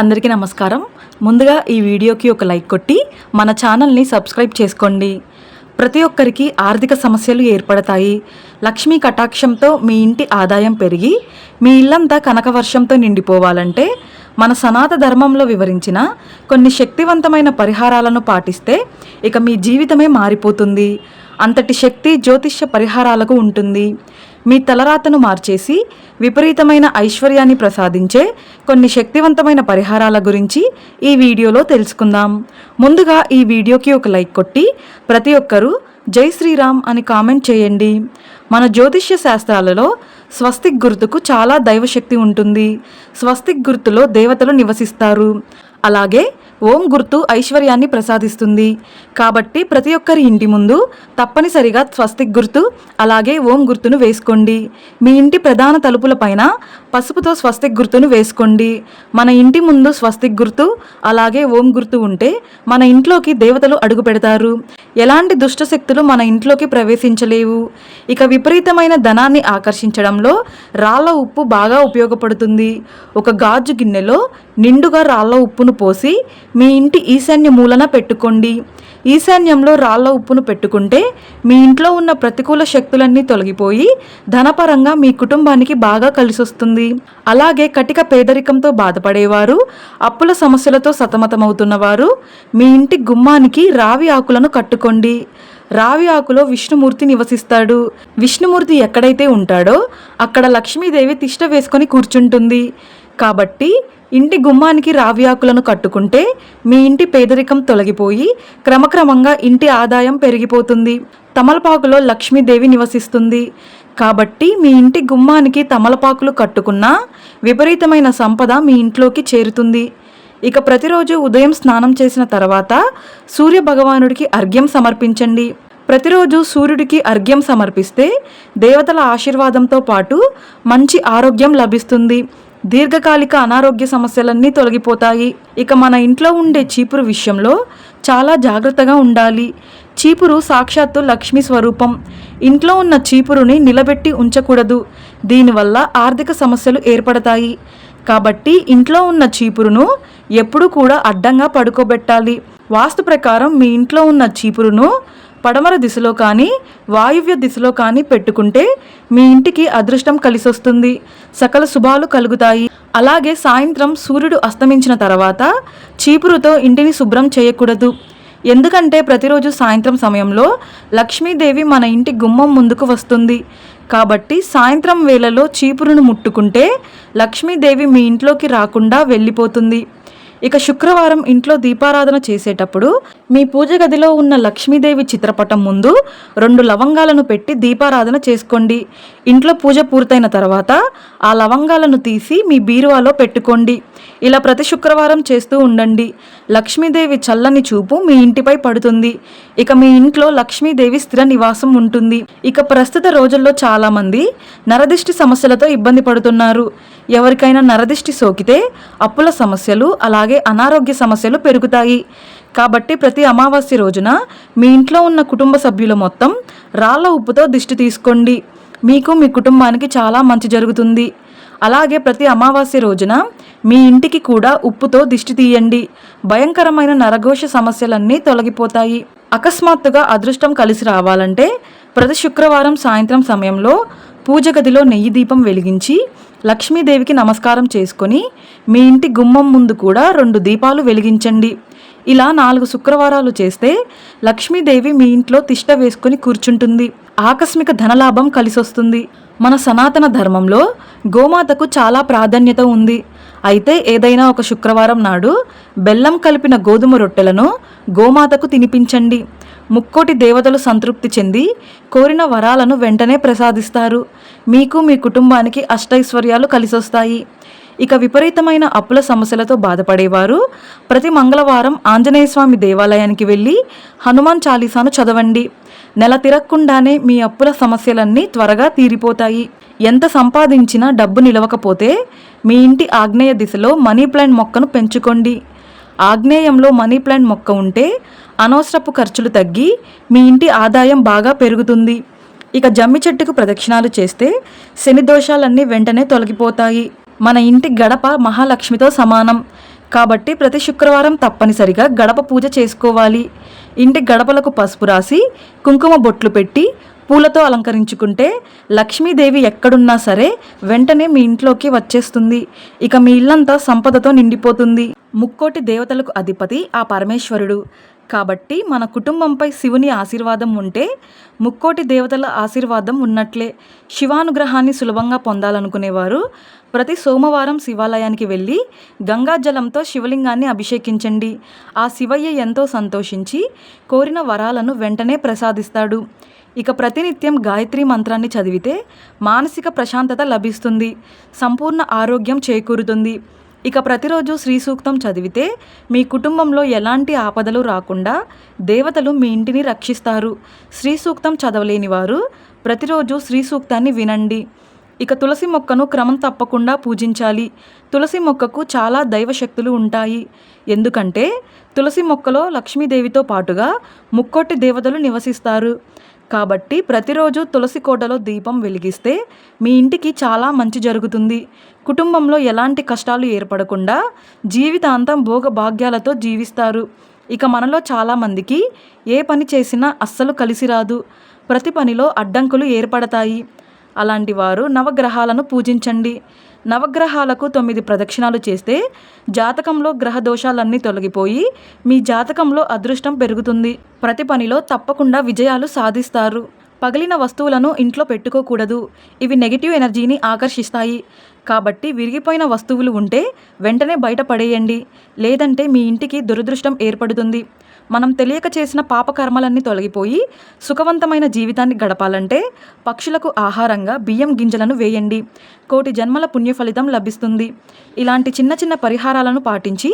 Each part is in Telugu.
అందరికీ నమస్కారం. ముందుగా ఈ వీడియోకి ఒక లైక్ కొట్టి మన ఛానల్ని సబ్స్క్రైబ్ చేసుకోండి. ప్రతి ఒక్కరికి ఆర్థిక సమస్యలు ఏర్పడతాయి. లక్ష్మీ కటాక్షంతో మీ ఇంటి ఆదాయం పెరిగి మీ ఇల్లంతా కనకవర్షంతో నిండిపోవాలంటే మన సనాత ధర్మంలో వివరించిన కొన్ని శక్తివంతమైన పరిహారాలను పాటిస్తే ఇక మీ జీవితమే మారిపోతుంది. అంతటి శక్తి జ్యోతిష్య పరిహారాలకు ఉంటుంది. మీ తలరాతను మార్చేసి విపరీతమైన ఐశ్వర్యాన్ని ప్రసాదించే కొన్ని శక్తివంతమైన పరిహారాల గురించి ఈ వీడియోలో తెలుసుకుందాం. ముందుగా ఈ వీడియోకి ఒక లైక్ కొట్టి ప్రతి ఒక్కరూ జై శ్రీరామ్ అని కామెంట్ చేయండి. మన జ్యోతిష్య శాస్త్రాలలో స్వస్తిక్ గుర్తుకు చాలా దైవశక్తి ఉంటుంది. స్వస్తిక్ గుర్తులో దేవతలు నివసిస్తారు. అలాగే ఓం గుర్తు ఐశ్వర్యాన్ని ప్రసాదిస్తుంది. కాబట్టి ప్రతి ఒక్కరి ఇంటి ముందు తప్పనిసరిగా స్వస్తిక్ గుర్తు అలాగే ఓం గుర్తును వేసుకోండి. మీ ఇంటి ప్రధాన తలుపుల పైన పసుపుతో స్వస్తిక్ గుర్తును వేసుకోండి. మన ఇంటి ముందు స్వస్తిక్ గుర్తు అలాగే ఓం గుర్తు ఉంటే మన ఇంట్లోకి దేవతలు అడుగు పెడతారు. ఎలాంటి దుష్ట శక్తులు మన ఇంట్లోకి ప్రవేశించలేవు. ఇక విపరీతమైన ధనాన్ని ఆకర్షించడంలో రాళ్ళ ఉప్పు బాగా ఉపయోగపడుతుంది. ఒక గాజు గిన్నెలో నిండుగా రాళ్ళ ఉప్పును పోసి మీ ఇంటి ఈశాన్య మూలన పెట్టుకోండి. ఈశాన్యంలో రాళ్ళ ఉప్పును పెట్టుకుంటే మీ ఇంట్లో ఉన్న ప్రతికూల శక్తులన్నీ తొలగిపోయి ధనపరంగా మీ కుటుంబానికి బాగా కలిసొస్తుంది. అలాగే కటిక పేదరికంతో బాధపడేవారు అప్పుల సమస్యలతో సతమతమవుతున్నవారు మీ ఇంటి గుమ్మానికి రావి ఆకులను కట్టుకోండి. రావి ఆకులో విష్ణుమూర్తి నివసిస్తాడు. విష్ణుమూర్తి ఎక్కడైతే ఉంటాడో అక్కడ లక్ష్మీదేవి తిష్ట వేసుకొని కూర్చుంటుంది. కాబట్టి ఇంటి గుమ్మానికి రావి ఆకులను కట్టుకుంటే మీ ఇంటి పేదరికం తొలగిపోయి క్రమక్రమంగా ఇంటి ఆదాయం పెరిగిపోతుంది. తమలపాకులో లక్ష్మీదేవి నివసిస్తుంది. కాబట్టి మీ ఇంటి గుమ్మానికి తమలపాకులు కట్టుకున్న విపరీతమైన సంపద మీ ఇంట్లోకి చేరుతుంది. ఇక ప్రతిరోజు ఉదయం స్నానం చేసిన తర్వాత సూర్య భగవానుడికి అర్ఘ్యం సమర్పించండి. ప్రతిరోజు సూర్యుడికి అర్ఘ్యం సమర్పిస్తే దేవతల ఆశీర్వాదంతో పాటు మంచి ఆరోగ్యం లభిస్తుంది. దీర్ఘకాలిక అనారోగ్య సమస్యలన్నీ తొలగిపోతాయి. ఇక మన ఇంట్లో ఉండే చీపురు విషయంలో చాలా జాగ్రత్తగా ఉండాలి. చీపురు సాక్షాత్తు లక్ష్మి స్వరూపం. ఇంట్లో ఉన్న చీపురుని నిలబెట్టి ఉంచకూడదు. దీనివల్ల ఆర్థిక సమస్యలు ఏర్పడతాయి. కాబట్టి ఇంట్లో ఉన్న చీపురును ఎప్పుడూ కూడా అడ్డంగా పడుకోబెట్టాలి. వాస్తు ప్రకారం మీ ఇంట్లో ఉన్న చీపురును పడమర దిశలో కానీ వాయువ్య దిశలో కానీ పెట్టుకుంటే మీ ఇంటికి అదృష్టం కలిసొస్తుంది. సకల శుభాలు కలుగుతాయి. అలాగే సాయంత్రం సూర్యుడు అస్తమించిన తర్వాత చీపురుతో ఇంటిని శుభ్రం చేయకూడదు. ఎందుకంటే ప్రతిరోజు సాయంత్రం సమయంలో లక్ష్మీదేవి మన ఇంటి గుమ్మం ముందుకు వస్తుంది. కాబట్టి సాయంత్రం వేళలో చీపురును ముట్టుకుంటే లక్ష్మీదేవి మీ ఇంట్లోకి రాకుండా వెళ్ళిపోతుంది. ఇక శుక్రవారం ఇంట్లో దీపారాధన చేసేటప్పుడు మీ పూజ గదిలో ఉన్న లక్ష్మీదేవి చిత్రపటం ముందు రెండు లవంగాలను పెట్టి దీపారాధన చేసుకోండి. ఇంట్లో పూజ పూర్తయిన తర్వాత ఆ లవంగాలను తీసి మీ బీరువాలో పెట్టుకోండి. ఇలా ప్రతి శుక్రవారం చేస్తూ ఉండండి. లక్ష్మీదేవి చల్లని చూపు మీ ఇంటిపై పడుతుంది. ఇక మీ ఇంట్లో లక్ష్మీదేవి స్థిర నివాసం ఉంటుంది. ఇక ప్రస్తుత రోజుల్లో చాలామంది నరదిష్టి సమస్యలతో ఇబ్బంది పడుతున్నారు. ఎవరికైనా నరదిష్టి సోకితే అప్పుల సమస్యలు అలాగే అనారోగ్య సమస్యలు పెరుగుతాయి. కాబట్టి ప్రతి అమావాస్య రోజున మీ ఇంట్లో ఉన్న కుటుంబ సభ్యుల మొత్తం రాళ్ళ ఉప్పుతో దిష్టి తీసుకోండి. మీకు మీ కుటుంబానికి చాలా మంచి జరుగుతుంది. అలాగే ప్రతి అమావాస్య రోజున మీ ఇంటికి కూడా ఉప్పుతో దిష్టి తీయండి. భయంకరమైన నరఘోష సమస్యలన్నీ తొలగిపోతాయి. అకస్మాత్తుగా అదృష్టం కలిసి రావాలంటే ప్రతి శుక్రవారం సాయంత్రం సమయంలో పూజ గదిలో నెయ్యి దీపం వెలిగించి లక్ష్మీదేవికి నమస్కారం చేసుకొని మీ ఇంటి గుమ్మం ముందు కూడా రెండు దీపాలు వెలిగించండి. ఇలా నాలుగు శుక్రవారాలు చేస్తే లక్ష్మీదేవి మీ ఇంట్లో తిష్ట వేసుకుని కూర్చుంటుంది. ఆకస్మిక ధనలాభం కలిసొస్తుంది. మన సనాతన ధర్మంలో గోమాతకు చాలా ప్రాధాన్యత ఉంది. అయితే ఏదైనా ఒక శుక్రవారం నాడు బెల్లం కలిపిన గోధుమ రొట్టెలను గోమాతకు తినిపించండి. ముక్కోటి దేవతలు సంతృప్తి చెంది కోరిన వరాలను వెంటనే ప్రసాదిస్తారు. మీకు మీ కుటుంబానికి అష్టైశ్వర్యాలు కలిసొస్తాయి. ఇక విపరీతమైన అప్పుల సమస్యలతో బాధపడేవారు ప్రతి మంగళవారం ఆంజనేయ స్వామి దేవాలయానికి వెళ్ళి హనుమాన్ చాలీసాను చదవండి. నెల తిరగకుండానే మీ అప్పుల సమస్యలన్నీ త్వరగా తీరిపోతాయి. ఎంత సంపాదించినా డబ్బు నిలవకపోతే మీ ఇంటి ఆగ్నేయ దిశలో మనీ ప్లాంట్ మొక్కను పెంచుకోండి. ఆగ్నేయంలో మనీ ప్లాంట్ మొక్క ఉంటే అనవసరపు ఖర్చులు తగ్గి మీ ఇంటి ఆదాయం బాగా పెరుగుతుంది. ఇక జమ్మి చెట్టుకు ప్రదక్షిణాలు చేస్తే శని దోషాలన్నీ వెంటనే తొలగిపోతాయి. మన ఇంటి గడప మహాలక్ష్మితో సమానం. కాబట్టి ప్రతి శుక్రవారం తప్పనిసరిగా గడప పూజ చేసుకోవాలి. ఇంటి గడపలకు పసుపు రాసి కుంకుమ బొట్లు పెట్టి పూలతో అలంకరించుకుంటే లక్ష్మీదేవి ఎక్కడున్నా సరే వెంటనే మీ ఇంట్లోకి వచ్చేస్తుంది. ఇక మీ ఇల్లంతా సంపదతో నిండిపోతుంది. ముక్కోటి దేవతలకు అధిపతి ఆ పరమేశ్వరుడు. కాబట్టి మన కుటుంబంపై శివుని ఆశీర్వాదం ఉంటే ముక్కోటి దేవతల ఆశీర్వాదం ఉన్నట్లే. శివానుగ్రహాన్ని సులభంగా పొందాలనుకునేవారు. ప్రతి సోమవారం శివాలయానికి వెళ్ళి గంగాజలంతో శివలింగాన్ని అభిషేకించండి. ఆ శివయ్య ఎంతో సంతోషించి కోరిన వరాలను వెంటనే ప్రసాదిస్తాడు. ఇక ప్రతినిత్యం గాయత్రి మంత్రాన్ని చదివితే మానసిక ప్రశాంతత లభిస్తుంది. సంపూర్ణ ఆరోగ్యం చేకూరుతుంది. ఇక ప్రతిరోజు శ్రీ సూక్తం చదివితే మీ కుటుంబంలో ఎలాంటి ఆపదలు రాకుండా దేవతలు మీ ఇంటిని రక్షిస్తారు. శ్రీ సూక్తం చదవలేని వారు ప్రతిరోజు శ్రీ సూక్తాన్ని వినండి. ఇక తులసి మొక్కను క్రమం తప్పకుండా పూజించాలి. తులసి మొక్కకు చాలా దైవశక్తులు ఉంటాయి. ఎందుకంటే తులసి మొక్కలో లక్ష్మీదేవితో పాటుగా ముక్కోటి దేవతలు నివసిస్తారు. కాబట్టి ప్రతిరోజు తులసి కోటలో దీపం వెలిగిస్తే మీ ఇంటికి చాలా మంచి జరుగుతుంది. కుటుంబంలో ఎలాంటి కష్టాలు ఏర్పడకుండా జీవితాంతం భోగభాగ్యాలతో జీవిస్తారు. ఇక మనలో చాలామందికి ఏ పని చేసినా అస్సలు కలిసి రాదు. ప్రతి పనిలో అడ్డంకులు ఏర్పడతాయి. అలాంటి వారు నవగ్రహాలను పూజించండి. నవగ్రహాలకు తొమ్మిది ప్రదక్షిణాలు చేస్తే జాతకంలో గ్రహ దోషాలన్నీ తొలగిపోయి మీ జాతకంలో అదృష్టం పెరుగుతుంది. ప్రతి పనిలో తప్పకుండా విజయాలు సాధిస్తారు. పగిలిన వస్తువులను ఇంట్లో పెట్టుకోకూడదు. ఇవి నెగిటివ్ ఎనర్జీని ఆకర్షిస్తాయి. కాబట్టి విరిగిపోయిన వస్తువులు ఉంటే వెంటనే బయట పడేయండి. లేదంటే మీ ఇంటికి దురదృష్టం ఏర్పడుతుంది. మనం తెలియక చేసిన పాపకర్మలన్నీ తొలగిపోయి సుఖవంతమైన జీవితాన్ని గడపాలంటే పక్షులకు ఆహారంగా బియ్యం గింజలను వేయండి. కోటి జన్మల పుణ్య ఫలితం లభిస్తుంది. ఇలాంటి చిన్న చిన్న పరిహారాలను పాటించి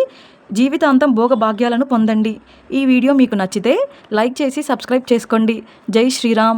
జీవితాంతం భోగభాగ్యాలను పొందండి. ఈ వీడియో మీకు నచ్చితే లైక్ చేసి సబ్స్క్రైబ్ చేసుకోండి. జై శ్రీరామ్.